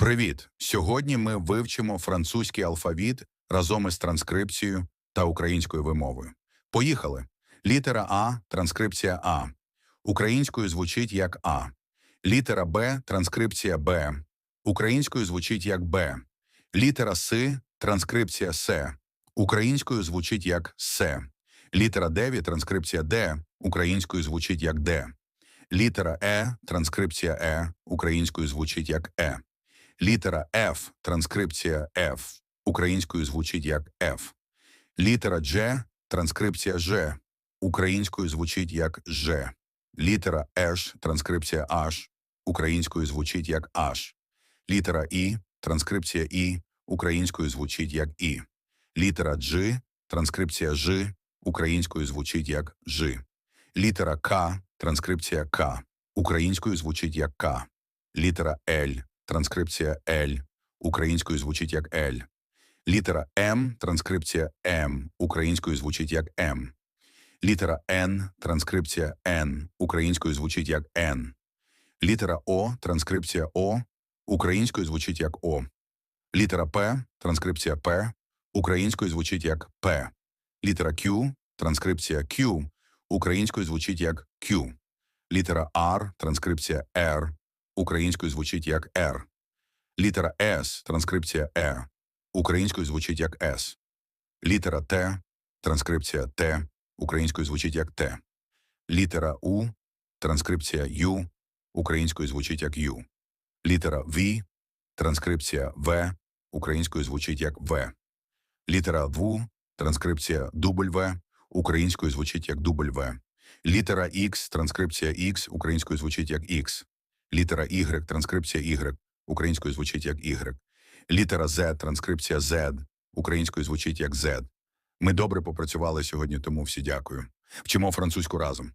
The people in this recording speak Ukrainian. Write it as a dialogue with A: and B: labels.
A: Привіт! Сьогодні ми вивчимо французький алфавіт разом із транскрипцією та українською вимовою. Поїхали! Літера А транскрипція А. Українською звучить як А. Літера Б транскрипція Б. Українською звучить як Б. Літера С транскрипція С. Українською звучить як С. Літера Д транскрипція Д. Українською звучить як Д. Літера Е транскрипція Е. Українською звучить як Е. Літера F – транскрипція F. Українською звучить як F. Літера G – транскрипція Ж. Українською звучить як Ж. Літера H – транскрипція H. Українською звучить як H. Літера І – транскрипція І. Українською звучить як І. Літера G – транскрипція Ж. Українською звучить як Ж. Літера К – транскрипція К. Українською звучить як К. Літера Л транскрипція Л. Українською звучить як Л. Літера М, транскрипція М. Українською звучить як М. Літера Н, транскрипція Н. Українською звучить як Н. Літера О, транскрипція О. Українською звучить як О. Літера П, транскрипція П. Українською звучить як П. Літера Q, транскрипція Q. Українською звучить як Q. Літера R, транскрипція R. Українською звучить як Р. Літера С, транскрипція Е. Українською звучить як С. Літера Т, транскрипція Т. Українською звучить як Т. Літера У, транскрипція Ю. Українською звучить як Ю. Літера В, транскрипція В. Українською звучить як В. Літера В, транскрипція W. Українською звучить як W. Літера X, транскрипція X. Українською звучить як X. Літера Y, транскрипція Y. Українською звучить як Y. Літера Z, транскрипція Z. Українською звучить як Z. Ми добре попрацювали сьогодні, тому всі дякую. Вчимо французьку разом.